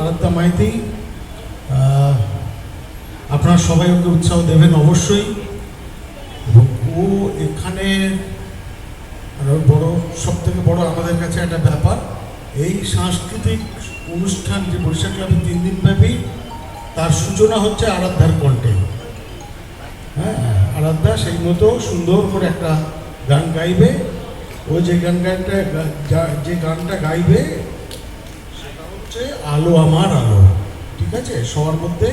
আরাধ্যা মাইতি আপনারা সবাই ওকে উৎসাহ দেবেন অবশ্যই। ও এখানে বড় সব থেকে বড় আমাদের কাছে একটা ব্যাপার। এই সাংস্কৃতিক অনুষ্ঠান, যে বরিশাল ক্লাবে তিন দিন ব্যাপী, তার সূচনা হচ্ছে আরাধ্যার কণ্ঠে। হ্যাঁ আরাধ্যা সেই মতো সুন্দর করে একটা গান গাইবে। ও যে গান গানটা যে গানটা গাইবে হচ্ছে আলো, আমার আলো, ঠিক আছে? সবার মধ্যে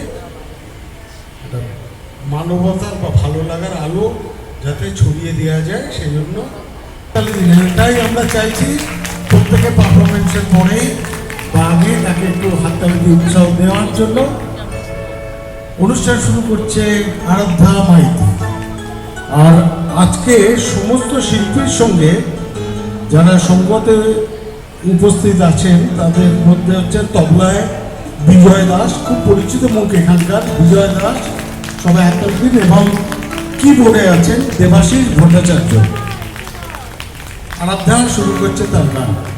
মানবতার বা ভালো লাগার আলো যাতে ছড়িয়ে দেওয়া যায় সেই জন্য তাহলে এটাই আমরা চাইছি প্রত্যেকে পারফরমেন্সের পরে বা আগে তাকে একটু হাততালি দিয়ে উৎসাহ দেওয়ার জন্য। অনুষ্ঠান শুরু করছে আরাধ্যা মাইতি। আর আজকে সমস্ত শিল্পীর সঙ্গে যারা সঙ্গতে উপস্থিত আছেন, তাদের মধ্যে হচ্ছে তবলায় বিজয় দাস, খুব পরিচিত মুখ এখানকার, বিজয় দাস। সবাই একটা দিন এবং কি বলে আছেন? দেবাশিস ভট্টাচার্য। আরাধ্যা শুরু করছে তার গান।